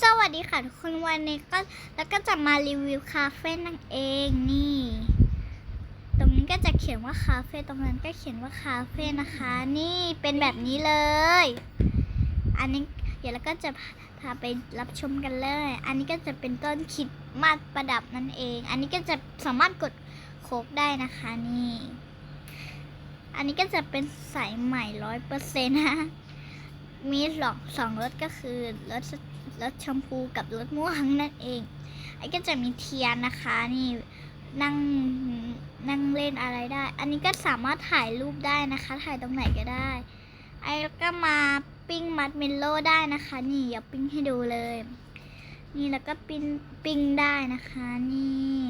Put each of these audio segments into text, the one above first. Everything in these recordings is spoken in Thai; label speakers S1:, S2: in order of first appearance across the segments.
S1: สวัสดีค่ะทุกคนวันนี้ก็แล้วก็จะมารีวิวคาเฟ่นั่นเองนี่ ตรงนี้ก็จะเขียนว่าคาเฟ่ตรงนั้นก็เขียนว่าคาเฟ่นะคะ นี่เป็นแบบนี้เลย อันนี้เดี๋ยวเราก็จะพาไปรับชมกันเลย อันนี้ก็จะเป็นต้นคิดมาสประดับนั่นเอง อันนี้ก็จะสามารถกดโคกได้นะคะนี่ อันนี้ก็จะเป็นสายใหม่ร้อยเปอร์เซ็นต์นะมีสองสองรสก็คือรส รสชมพูกับรสม่วงนั่นเอง ไอ้ก็จะมีเทียนนะคะนี่นั่งนั่งเล่นอะไรได้ อันนี้ก็สามารถถ่ายรูปได้นะคะ ถ่ายตรงไหนก็ได้ ไอ้ก็มาปิ้งมัดเมลโล่ได้นะคะ นี่อย่าปิ้งให้ดูเลย นี่แล้วก็ปิ้งปิ้งได้นะคะนี่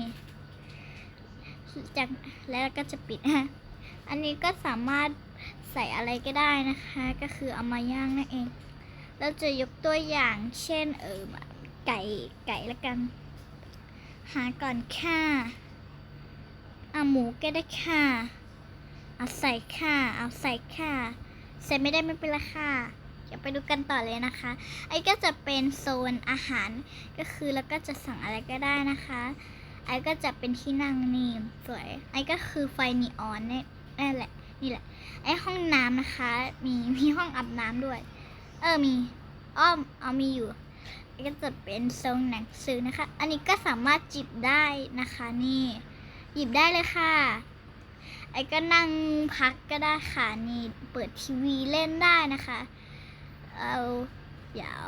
S1: จากแล้วก็จะปิดอันนี้ก็สามารถใส่อะไรก็ได้นะคะ ก็คือเอามาย่างนั่นเอง เราจะยกตัวอย่างเช่นเออไก่ไก่ละกัน หาก่อนค่ะเอาหมูก็ได้ค่ะเอาใส่ค่ะเอาใส่ค่ะใส่ไม่ได้ไม่เป็นไรค่ะเดี๋ยวไปดูกันต่อเลยนะคะ ไอ้ก็จะเป็นโซนอาหารก็คือแล้วก็จะสั่งอะไรก็ได้นะคะ ไอ้ก็จะเป็นที่นั่งนี่สวย ไอ้ก็คือไฟนีออนนี่นั่นแหละ นี่แหละ ไอ้ห้องน้ำนะคะ มีมีห้องอาบน้ำด้วย ออมีอ้อมเอามีอยู่ไอ้ก็จะเป็นทรงหนังสือนะคะ อันนี้ก็สามารถจิบได้นะคะนี่ หยิบได้เลยค่ะ ไอ้ก็นั่งพักก็ได้ค่ะนี่เปิดทีวีเล่นได้นะคะ เอาเดี๋ยว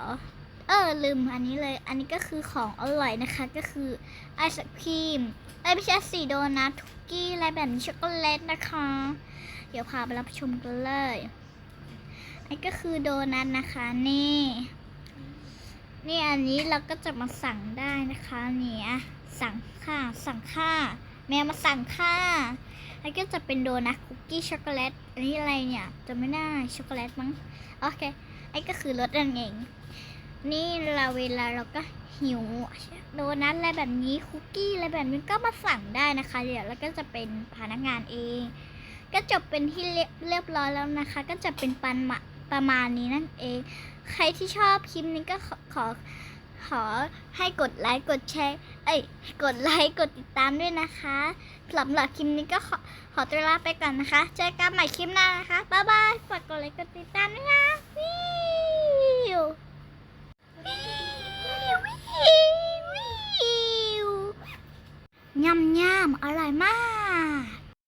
S1: เออลืมอันนี้เลย อันนี้ก็คือของอร่อยนะคะ ก็คือไอศครีมไอยไม่ใช่สีโดนัททุกกี้อะไรแบบนี้ช็อกโกแลตนะคะ เดี๋ยวพาไปรับชมกันเลย นนี้ก็คือโดนัทนะคะ นี่ นี่อันนี้เราก็จะมาสั่งได้นะคะเนี่ยสั่งค่ะสั่งค่ะแมวมาสั่งค่ะอันนี้ก็จะเป็นโดนัทคุกกี้ช็อกโกแลตอันนี้อะไรเนี่ยจะไม่ได้ช็อกโกแลตมั้งโอเคไอ้ก็คือรสนั่นเอง นี่เราเวลาเราก็หิวโดนัทอะไรแบบนี้คุกกี้อะไรแบบนี้ก็มาสั่งได้นะคะ เดี๋ยวแล้วก็จะเป็นพนักงานเอง ก็จบเป็นที่เรียบร้อยแล้วนะคะ ก็จะเป็นปันมา ประมาณนี้นั่นเอง ใครที่ชอบคลิปนี้ก็ขอขอขอให้กดไลค์กดแชร์เอ้ยกดไลค์กดติดตามด้วยนะคะสำหรับคลิปนี้ก็ขอขอตัวลาไปก่อนนะคะ เจอกันใหม่คลิปหน้านะคะ บ๊ายบายฝากกดไลค์กดติดตามด้วยนะวิววิววิววิวยำยำอร่อยมาก